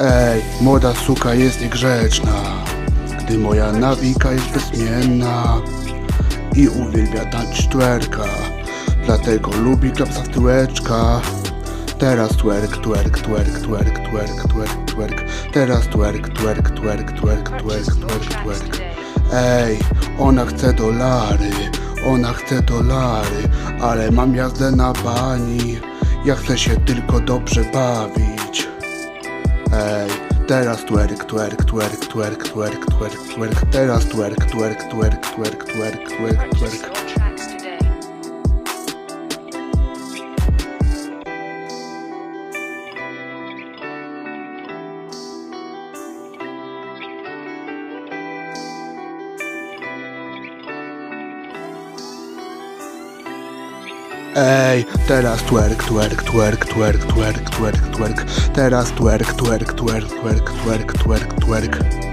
Ej, młoda suka jest niegrzeczna, gdy moja nawika jest bezmienna i uwielbia tańczyć twerka, dlatego lubi klapsa w tyłeczka. Teraz twerk, twerk, twerk, twerk, twerk, twerk, twerk, teraz twerk, twerk, twerk, twerk, twerk, twerk, twerk. Ej, ona chce dolary, ona chce dolary, ale mam jazdę na bani, ja chcę się tylko dobrze bawić. Ej, teraz twerk, twerk, twerk, twerk, twerk, twerk, twerk, teraz twerk, twerk, twerk, twerk, twerk, twerk, twerk. Ej, teraz twerk, twerk, twerk, twerk, twerk, twerk, twerk, teraz twerk, twerk, twerk, twerk, twerk, twerk, twerk.